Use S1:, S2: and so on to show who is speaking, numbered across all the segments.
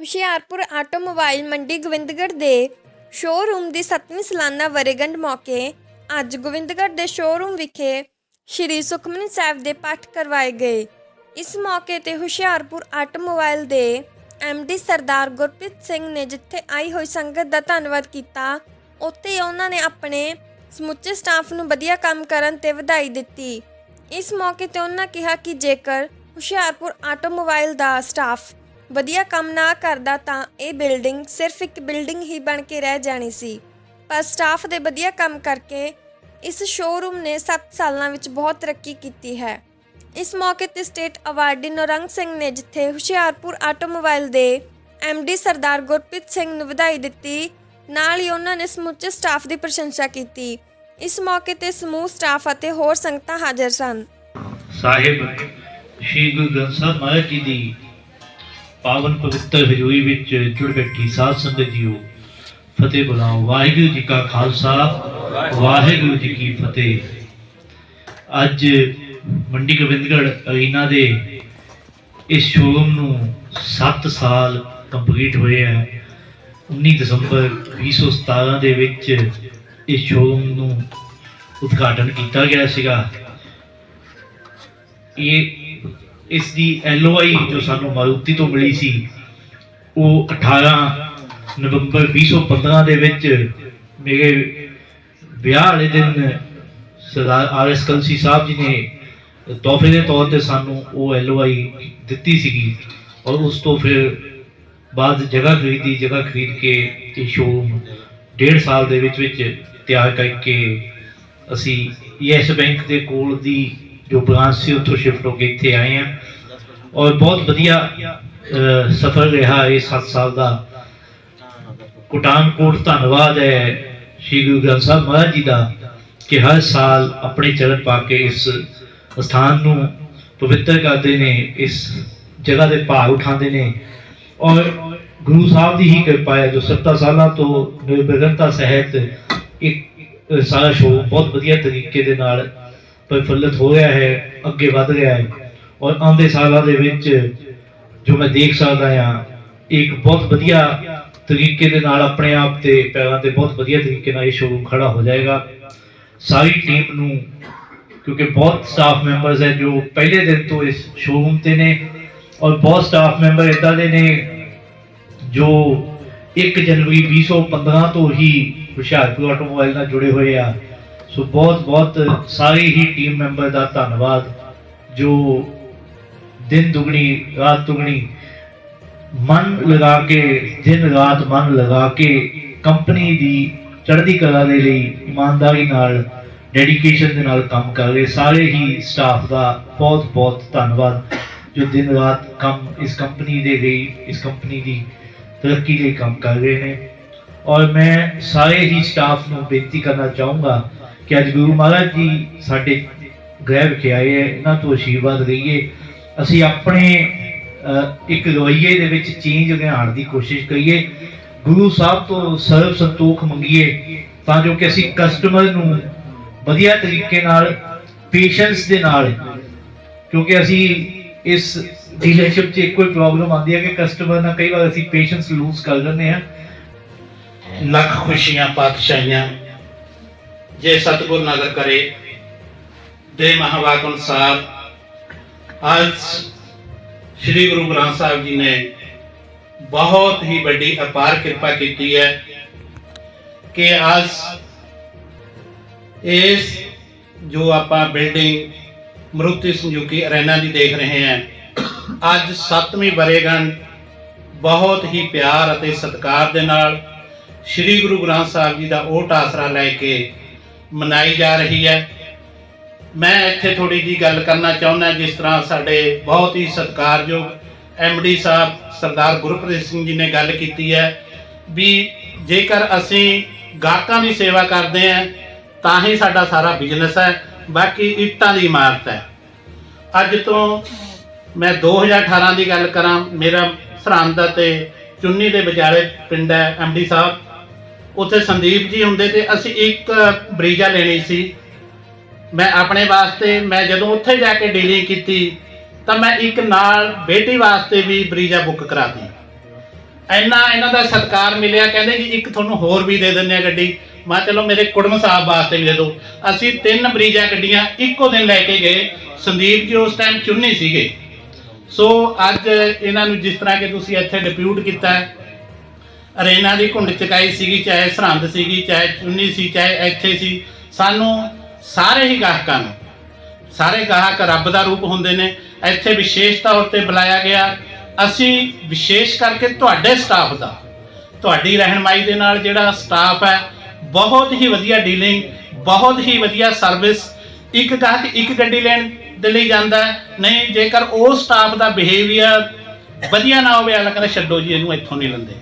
S1: Hoshiarpur automobile Mandi Gobindgarh ਦੇ showroom ਦੀ 7ਵੀਂ ਸਾਲਾਨਾ ਵਰੇਗੰਢ ਮੌਕੇ ਅੱਜ ਗੋਬਿੰਦਗੜ੍ਹ ਦੇ ਸ਼ੋਰੂਮ ਵਿਖੇ ਸ਼੍ਰੀ ਸੁਖਮਨੀ ਸਾਹਿਬ ਦੇ ਪਾਠ ਕਰਵਾਏ ਗਏ। ਇਸ ਮੌਕੇ ਤੇ ਹੁਸ਼ਿਆਰਪੁਰ ਆਟੋਮੋਬਾਈਲ ਦੇ ਡੀ ਸਰਦਾਰ ਗੁਰਪ੍ਰੀਤ ਸਿੰਘ ਨੇ ਜਿੱਥੇ ਆਈ ਹੋਈ ਸੰਗਤ ਦਾ ਧੰਨਵਾਦ ਕੀਤਾ, ਉੱਥੇ ਉਹਨਾਂ ਨੇ ਆਪਣੇ ਸਮੁੱਚੇ ਸਟਾਫ ਨੂੰ ਵਧੀਆ ਕੰਮ ਕਰਨ ਤੇ ਵਧਾਈ ਦਿੱਤੀ। ਇਸ ਮੌਕੇ ਤੇ ਉਹਨਾਂ ਕਿਹਾ ਕਿ ਜੇਕਰ ਹੁਸ਼ਿਆਰਪੁਰ ਆਟੋਮੋਬਾਈਲ ਦਾ ਸਟਾਫ ਵਧੀਆ ਕੰਮ ਨਾ ਕਰਦਾ ਤਾਂ ਇਹ ਬਿਲਡਿੰਗ ਸਿਰਫ ਇੱਕ ਬਿਲਡਿੰਗ ਹੀ ਬਣ ਕੇ ਰਹਿ ਜਾਣੀ ਸੀ। ਪਰ ਸਟਾਫ ਦੇ ਵਧੀਆ ਕੰਮ ਕਰਕੇ ਇਸ ਸ਼ੋਰੂਮ ਨੇ 7 ਸਾਲਾਂ ਵਿੱਚ ਬਹੁਤ ਤਰੱਕੀ ਕੀਤੀ ਹੈ। ਇਸ ਮੌਕੇ ਤੇ ਸਟੇਟ ਅਵਾਰਡੀ ਨੌਰੰਗ ਸਿੰਘ ਨੇ ਜਿੱਥੇ ਹੁਸ਼ਿਆਰਪੁਰ ਆਟੋਮੋਬਾਈਲ ਦੇ ਡੀ ਸਰਦਾਰ ਗੁਰਪ੍ਰੀਤ ਸਿੰਘ ਨੂੰ ਵਧਾਈ ਦਿੱਤੀ, ਨਾਲ ਹੀ ਉਹਨਾਂ ਨੇ ਸਮੁੱਚੇ ਸਟਾਫ ਦੀ ਪ੍ਰਸ਼ੰਸਾ ਕੀਤੀ। ਇਸ ਮੌਕੇ ਤੇ ਸਮੂਹ ਸਟਾਫ ਅਤੇ ਹੋਰ ਸੰਗਤਾਂ ਹਾਜ਼ਰ ਸਨ।
S2: ਸਾਹਿਬ, ਸ਼੍ਰੀ ਗੁਰੂ ਗ੍ਰੰਥ ਸਾਹਿਬ ਮਹਾਰਾਜ ਜੀ ਦੀ ਪਾਵਨ ਪਵਿੱਤਰ ਹਜ਼ੂਰੀ ਵਿੱਚ ਜੁੜ ਬੈਠੀ ਸਾਧ ਸੰਗਤ ਜੀਓ, ਫਤਿਹ ਬੁਲਾਓ। ਵਾਹਿਗੁਰੂ ਜੀ ਕਾ ਖਾਲਸਾ, ਵਾਹਿਗੁਰੂ ਜੀ ਕੀ ਫਤਿਹ। ਅੱਜ ਮੰਡੀ ਗੋਬਿੰਦਗੜ੍ਹ ਅਰੀਨਾ ਦੇ ਇਸ ਸ਼ੋਰੂਮ ਨੂੰ 7 ਸਾਲ ਕੰਪਲੀਟ ਹੋਏ ਹੈ 19 ਦਸੰਬਰ 2017 ਦੇ ਵਿੱਚ ਇਸ ਸ਼ੋਰੂਮ ਨੂੰ ਉਦਘਾਟਨ ਕੀਤਾ ਗਿਆ ਸੀਗਾ। ਇਹ ਇਸ ਦੀ ਐਲਓਆਈ ਜੋ ਸਾਨੂੰ ਮਾਰੂਤੀ ਤੋਂ ਮਿਲੀ ਸੀ, ਉਹ 18 ਨਵੰਬਰ 2015 ਦੇ ਵਿੱਚ ਮੇਰੇ ਵਿਆਹ ਵਾਲੇ ਦਿਨ ਸਰਦਾਰ ਆਰ ਐਸ ਕਲਸੀ ਸਾਹਿਬ ਜੀ ਨੇ ਤੋਹਫੇ ਦੇ ਤੌਰ ਤੇ ਸਾਨੂੰ ਉਹ ਐਲਓਆਈ ਦਿੱਤੀ ਸੀਗੀ ਔਰ ਉਸ ਤੋਂ ਫਿਰ ਬਾਅਦ ਜਗ੍ਹਾ ਖਰੀਦੀ, ਜਗ੍ਹਾ ਖਰੀਦ ਕੇ ਇਹ ਸ਼ੋਰੂਮ ਡੇਢ ਸਾਲ ਦੇ ਵਿੱਚ ਵਿੱਚ ਤਿਆਰ ਕਰਕੇ ਅਸੀਂ ਯੈਸ ਬੈਂਕ ਦੇ ਕੋਲ ਦੀ ਜੋ ਬ੍ਰਾਂਚ ਸੀ, ਉੱਥੋਂ ਸ਼ਿਫਟ ਹੋ ਕੇ ਇੱਥੇ ਆਏ ਹਾਂ। ਔਰ ਬਹੁਤ ਵਧੀਆ ਸਫ਼ਰ ਰਿਹਾ ਇਹ 7 ਸਾਲ ਦਾ। ਕੋਟਾਨਕੋਟ ਧੰਨਵਾਦ ਹੈ ਸ਼੍ਰੀ ਗੁਰੂ ਗ੍ਰੰਥ ਸਾਹਿਬ ਮਹਾਰਾਜ ਜੀ ਦਾ ਕਿ ਹਰ ਸਾਲ ਆਪਣੇ ਚਰਨ ਪਾ ਕੇ ਇਸ ਸਥਾਨ ਨੂੰ ਪਵਿੱਤਰ ਕਰਦੇ ਨੇ, ਇਸ ਜਗ੍ਹਾ ਦੇ ਭਾਰ ਉਠਾਉਂਦੇ ਨੇ। ਔਰ ਗੁਰੂ ਸਾਹਿਬ ਦੀ ਹੀ ਕਿਰਪਾ ਹੈ, ਜੋ 70 ਸਾਲਾਂ ਤੋਂ ਨਿਰਵਿਘਨਤਾ ਸਹਿਤ ਇੱਕ ਸਾਰਾ ਸ਼ੋਅ ਬਹੁਤ ਵਧੀਆ ਤਰੀਕੇ ਦੇ ਨਾਲ ਪ੍ਰਫੁੱਲਤ ਹੋ ਰਿਹਾ ਹੈ, ਅੱਗੇ ਵਧ ਰਿਹਾ ਹੈ। ਔਰ ਆਉਂਦੇ ਸਾਲਾਂ ਦੇ ਵਿੱਚ ਜੋ ਮੈਂ ਦੇਖ ਸਕਦਾ ਹਾਂ, ਇੱਕ ਬਹੁਤ ਵਧੀਆ ਤਰੀਕੇ ਦੇ ਨਾਲ ਆਪਣੇ ਆਪ ਤੇ ਪੈਰਾਂ ਤੇ ਬਹੁਤ ਵਧੀਆ ਤਰੀਕੇ ਨਾਲ ਇਹ ਸ਼ੋਅ ਖੜਾ ਹੋ ਜਾਏਗਾ। ਸਾਰੀ ਟੀਮ ਨੂੰ, ਕਿਉਂਕਿ ਬਹੁਤ ਸਟਾਫ ਮੈਂਬਰਸ ਹੈ ਜੋ ਪਹਿਲੇ ਦਿਨ ਤੋਂ ਇਸ ਸ਼ੋਰੂਮ ਤੇ ਨੇ ਔਰ ਬਹੁਤ ਸਟਾਫ ਮੈਂਬਰ ਇਦਾਂ ਦੇ ਨੇ ਜੋ 1 ਜਨਵਰੀ 2015 ਤੋਂ ਹੀ ਹੁਸ਼ਿਆਰਪੁਰ ਆਟੋਮੋਬਾਈਲ ਨਾਲ ਜੁੜੇ ਹੋਏ ਆ। ਸੋ ਬਹੁਤ ਬਹੁਤ ਸਾਰੇ ਹੀ ਟੀਮ ਮੈਂਬਰ ਦਾ ਧੰਨਵਾਦ, ਜੋ ਦਿਨ ਦੁਗਣੀ, ਰਾਤ ਦੁਗਣੀ ਮਨ ਲਗਾ ਕੇ, ਦਿਨ ਰਾਤ ਮਨ ਲਗਾ ਕੇ ਕੰਪਨੀ ਦੀ ਚੜ੍ਹਦੀ ਕਲਾ ਦੇ ਲਈ ਇਮਾਨਦਾਰੀ ਨਾਲ ਡੈਡੀਕੇਸ਼ਨ ਦੇ ਨਾਲ ਕੰਮ ਕਰ ਰਹੇ ਸਾਰੇ ਹੀ ਸਟਾਫ ਦਾ ਬਹੁਤ ਬਹੁਤ ਧੰਨਵਾਦ, ਜੋ ਦਿਨ ਰਾਤ ਕੰਮ ਇਸ ਕੰਪਨੀ ਦੇ ਲਈ, ਇਸ ਕੰਪਨੀ ਦੀ ਤਰੱਕੀ ਲਈ ਕੰਮ ਕਰ ਰਹੇ ਨੇ। ਔਰ ਮੈਂ ਸਾਰੇ ਹੀ ਸਟਾਫ ਨੂੰ ਬੇਨਤੀ ਕਰਨਾ ਚਾਹੂੰਗਾ ਕਿ ਅੱਜ ਗੁਰੂ ਮਹਾਰਾਜ ਜੀ ਸਾਡੇ ਗ੍ਰਹਿ ਵਿਖੇ ਆਏ ਹੈ, ਇਹਨਾਂ ਤੋਂ ਆਸ਼ੀਰਵਾਦ ਲਈਏ। ਅਸੀਂ ਆਪਣੇ ਇੱਕ ਰਵੱਈਏ ਦੇ ਵਿੱਚ ਚੇਂਜ ਲਿਆਉਣ ਦੀ ਕੋਸ਼ਿਸ਼ ਕਰੀਏ। ਗੁਰੂ ਸਾਹਿਬ ਤੋਂ ਸਰਬ ਸੰਤੋਖ ਮੰਗੀਏ, ਤਾਂ ਜੋ ਕਿ ਅਸੀਂ ਕਸਟਮਰ ਨੂੰ ਵਧੀਆ ਤਰੀਕੇ ਨਾਲ ਪੇਸ਼ੈਂਸ ਦੇ ਨਾਲ, ਕਿਉਂਕਿ ਅਸੀਂ ਇਸ ਡੀਲਰਸ਼ਿਪ 'ਚ ਇੱਕੋ ਹੀ ਪ੍ਰੋਬਲਮ ਆਉਂਦੀ ਹੈ ਕਿ ਕਸਟਮਰ ਨਾਲ ਕਈ ਵਾਰ ਅਸੀਂ ਪੇਸ਼ੈਂਸ ਲੂਜ਼ ਕਰ ਲੈਂਦੇ ਹਾਂ।
S3: ਲੱਖ ਖੁਸ਼ੀਆਂ, ਪਾਤਸ਼ਾਹੀਆਂ ਜੇ ਸਤਿਗੁਰ ਨਗਰ ਕਰੇ, ਦੇ ਮਹਾਵਾਕ ਅਨੁਸਾਰ ਅੱਜ ਸ੍ਰੀ ਗੁਰੂ ਗ੍ਰੰਥ ਸਾਹਿਬ ਜੀ ਨੇ ਬਹੁਤ ਹੀ ਵੱਡੀ ਅਪਾਰ ਕਿਰਪਾ ਕੀਤੀ ਹੈ ਕਿ ਅੱਜ ਇਸ ਜੋ ਆਪਾਂ ਬਿਲਡਿੰਗ ਮਰੂਤੀ ਸੰਯੁਕੀ ਅਰੇਨਾ ਦੀ ਦੇਖ ਰਹੇ ਹਾਂ, ਅੱਜ 7ਵੀਂ ਬਰੇਗੰਢ ਬਹੁਤ ਹੀ ਪਿਆਰ ਅਤੇ ਸਤਿਕਾਰ ਦੇ ਨਾਲ ਸ੍ਰੀ ਗੁਰੂ ਗ੍ਰੰਥ ਸਾਹਿਬ ਜੀ ਦਾ ਓਟ ਆਸਰਾ ਲੈ ਕੇ ਮਨਾਈ ਜਾ ਰਹੀ ਹੈ। ਮੈਂ ਇੱਥੇ ਥੋੜੀ ਜੀ ਗੱਲ ਕਰਨਾ ਚਾਹੁੰਦਾ, ਜਿਸ ਤਰ੍ਹਾਂ ਸਾਡੇ ਬਹੁਤ ਹੀ ਸਤਿਕਾਰਯੋਗ ਡੀ ਸਾਹਿਬ ਸਰਦਾਰ ਗੁਰਪ੍ਰੀਤ ਸਿੰਘ ਜੀ ਨੇ ਗੱਲ ਕੀਤੀ ਹੈ ਵੀ ਜੇਕਰ ਅਸੀਂ ਗਾਹਕਾਂ ਦੀ ਸੇਵਾ ਕਰਦੇ ਹਾਂ, ਤਾਂ ਹੀ ਸਾਡਾ ਸਾਰਾ ਬਿਜ਼ਨਸ ਹੈ, ਬਾਕੀ ਇੱਟਾਂ ਦੀ ਇਮਾਰਤ ਹੈ। ਅੱਜ ਤੋਂ ਮੈਂ 2018 ਦੀ ਗੱਲ ਕਰਾਂ, ਮੇਰਾ ਸਰਹੰਦ ਤੇ ਚੁੰਨੀ ਦੇ ਵਿਚਾਲੇ ਪਿੰਡ ਹੈ ਐਮਡੀ ਸਾਹਿਬ। ਉੱਥੇ ਸੰਦੀਪ ਜੀ ਹੁੰਦੇ ਤੇ ਅਸੀਂ ਇੱਕ ਬਰੀਜਾ ਲੈਣੀ ਸੀ। ਮੈਂ ਆਪਣੇ ਵਾਸਤੇ, ਮੈਂ ਜਦੋਂ ਉੱਥੇ ਜਾ ਕੇ ਡੀਲਿੰਗ ਕੀਤੀ, ਤਾਂ ਮੈਂ ਇੱਕ ਨਾਲ ਬੇਟੀ ਵਾਸਤੇ ਵੀ ਬਰੀਜਾ ਬੁੱਕ ਕਰਾਤੀ। ਇੰਨਾ ਇਹਨਾਂ ਦਾ ਸਤਿਕਾਰ ਮਿਲਿਆ, ਕਹਿੰਦੇ ਜੀ ਇੱਕ ਤੁਹਾਨੂੰ ਹੋਰ ਵੀ ਦੇ ਦਿੰਦੇ ਆ ਗੱਡੀ। ਮੈਂ ਚਲੋ ਮੇਰੇ ਕੁੜਮ ਸਾਹਿਬ ਵਾਸਤੇ ਵੀ ਦੇ ਦਿਓ। ਅਸੀਂ ਤਿੰਨ ਬਰੀਜਾ ਗੱਡੀਆਂ ਇੱਕੋ ਦਿਨ ਲੈ ਕੇ ਗਏ। ਸੰਦੀਪ ਜੀ ਉਸ ਟਾਈਮ ਚੁੰਨੀ ਸੀਗੇ। ਸੋ ਅੱਜ ਇਹਨਾਂ ਨੂੰ ਜਿਸ ਤਰ੍ਹਾਂ ਕਿ ਤੁਸੀਂ ਇੱਥੇ ਡਿਪਿਊਟ ਕੀਤਾ ਹੈ ਅਰੇਨਾ ਦੀ ਘੁੰਡ ਚਕਾਈ ਸੀਗੀ, ਚਾਹੇ ਸਰਹੰਦ ਸੀਗੀ, ਚਾਹੇ ਚੁੰਨੀ ਸੀ, ਚਾਹੇ ਇੱਥੇ ਸੀ, ਸਾਨੂੰ ਸਾਰੇ ਹੀ ਗਾਹਕਾਂ ਨੂੰ, ਸਾਰੇ ਗਾਹਕ ਰੱਬ ਦਾ ਰੂਪ ਹੁੰਦੇ ਨੇ। ਇੱਥੇ ਵਿਸ਼ੇਸ਼ ਤੌਰ ਤੇ ਬੁਲਾਇਆ ਗਿਆ। ਅਸੀਂ ਵਿਸ਼ੇਸ਼ ਕਰਕੇ ਤੁਹਾਡੇ ਸਟਾਫ ਦਾ, ਤੁਹਾਡੀ ਰਹਿਨਮਾਈ ਦੇ ਨਾਲ ਜਿਹੜਾ ਸਟਾਫ ਹੈ, ਬਹੁਤ ਹੀ ਵਧੀਆ ਡੀਲਿੰਗ ਬਹੁਤ ਹੀ ਵਧੀਆ ਸਰਵਿਸ ਇੱਕ ਗਾਹਕ ਇੱਕ ਗੱਡੀ ਲੈਣ ਦੇ ਲਈ ਜਾਂਦਾ ਨਹੀਂ, ਜੇਕਰ ਉਹ ਸਟਾਫ ਦਾ ਬਿਹੇਵੀਅਰ ਵਧੀਆ ਨਾ ਹੋਵੇ ਅਗਲਾ ਕਹਿੰਦਾ ਛੱਡੋ ਜੀ, ਇਹਨੂੰ ਇੱਥੋਂ ਨਹੀਂ ਲੰਦੇ।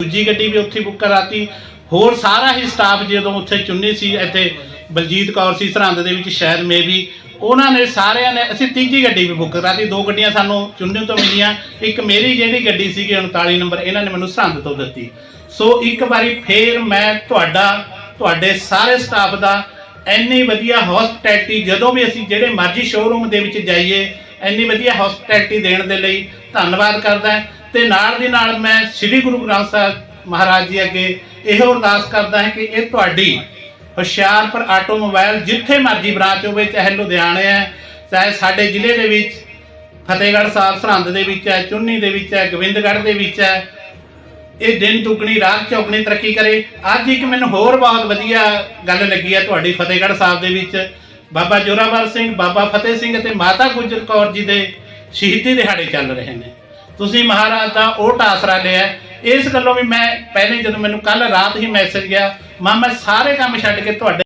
S3: ਦੂਜੀ ਗੱਡੀ ਵੀ ਉੱਥੇ ਬੁੱਕ ਕਰਾਤੀ। ਹੋਰ ਸਾਰਾ ਹੀ ਸਟਾਫ ਜਦੋਂ ਉੱਥੇ ਚੁੰਨੀ ਸੀ, ਇੱਥੇ ਬਲਜੀਤ ਕੌਰ ਸੀ, ਸਰਹੰਦ ਦੇ ਵਿੱਚ ਸ਼ਾਇਦ ਮੇਬੀ ਉਹਨਾਂ ਨੇ ਸਾਰਿਆਂ ਨੇ, ਅਸੀਂ ਤੀਜੀ ਗੱਡੀ ਵੀ ਬੁੱਕ ਕਰਾਤੀ। ਦੋ ਗੱਡੀਆਂ ਸਾਨੂੰ ਚੁੰਨੀ ਤੋਂ ਮਿਲੀਆਂ। ਇੱਕ ਮੇਰੀ ਜਿਹੜੀ ਗੱਡੀ ਸੀਗੀ 39 ਨੰਬਰ, ਇਹਨਾਂ ਨੇ ਮੈਨੂੰ ਸਰਹੰਦ ਤੋਂ ਦਿੱਤੀ। ਸੋ ਇੱਕ ਵਾਰੀ ਫੇਰ ਮੈਂ ਤੁਹਾਡਾ, ਤੁਹਾਡੇ ਸਾਰੇ ਸਟਾਫ ਦਾ ਇੰਨੀ ਵਧੀਆ ਹੌਸਪਿਟੈਲਿਟੀ ਜਦੋਂ ਵੀ ਅਸੀਂ ਜਿਹੜੇ ਮਰਜ਼ੀ ਸ਼ੋਰੂਮ ਦੇ ਵਿੱਚ ਜਾਈਏ, ਇੰਨੀ ਵਧੀਆ ਹੌਸਪਿਟੈਲਿਟੀ ਦੇਣ ਦੇ ਲਈ ਧੰਨਵਾਦ ਕਰਦਾ। ਤੇ ਨਾਲ ਦੀ ਨਾਲ ਮੈਂ ਸ੍ਰੀ ਗੁਰੂ ਗ੍ਰੰਥ ਸਾਹਿਬ ਮਹਾਰਾਜ ਜੀ ਅੱਗੇ ਇਹੋ ਅਰਦਾਸ ਕਰਦਾ ਹਾਂ ਕਿ ਇਹ ਤੁਹਾਡੀ ਹੁਸ਼ਿਆਰਪੁਰ ਆਟੋਮੋਬਾਈਲ ਜਿੱਥੇ ਮਰਜ਼ੀ ਬ੍ਰਾਂਚ ਹੋਵੇ, ਚਾਹੇ ਲੁਧਿਆਣੇ ਹੈ, ਚਾਹੇ ਸਾਡੇ ਜ਼ਿਲ੍ਹੇ ਦੇ ਵਿੱਚ, ਫਤਿਹਗੜ੍ਹ ਸਾਹਿਬ, ਸਰਹੰਦ ਦੇ ਵਿੱਚ ਹੈ, ਚੁੰਨੀ ਦੇ ਵਿੱਚ ਹੈ, ਗੋਬਿੰਦਗੜ੍ਹ ਦੇ ਵਿੱਚ ਹੈ, ਇਹ ਦਿਨ ਦੁੱਗਣੀ, ਰਾਤ ਚੌਗਣੀ ਤਰੱਕੀ ਕਰੇ। ਅੱਜ ਇੱਕ ਮੈਨੂੰ ਹੋਰ ਬਹੁਤ ਵਧੀਆ ਗੱਲ ਲੱਗੀ ਹੈ ਤੁਹਾਡੀ ਫਤਿਹਗੜ੍ਹ ਸਾਹਿਬ ਦੇ ਵਿੱਚ। ਬਾਬਾ ਜੋਰਾਵਰ ਸਿੰਘ, ਬਾਬਾ ਫਤਿਹ ਸਿੰਘ ਅਤੇ ਮਾਤਾ ਗੁਜਰ ਕੌਰ ਜੀ ਦੇ ਸ਼ਹੀਦੀ ਦਿਹਾੜੇ ਚੱਲ ਰਹੇ ਨੇ। ਤੁਸੀਂ ਮਹਾਰਾਜ ਦਾ ਉਹ ਟਾਸਰਾ ਲਿਆ ਇਸ ਗੱਲੋਂ ਵੀ ਮੈਂ ਪਹਿਲੇ ਜਦੋਂ ਮੈਨੂੰ ਕੱਲ ਰਾਤ ਹੀ ਮੈਸੇਜ ਗਿਆ, ਮਾਂ, ਮੈਂ ਸਾਰੇ ਕੰਮ ਛੱਡ ਕੇ ਤੁਹਾਡੇ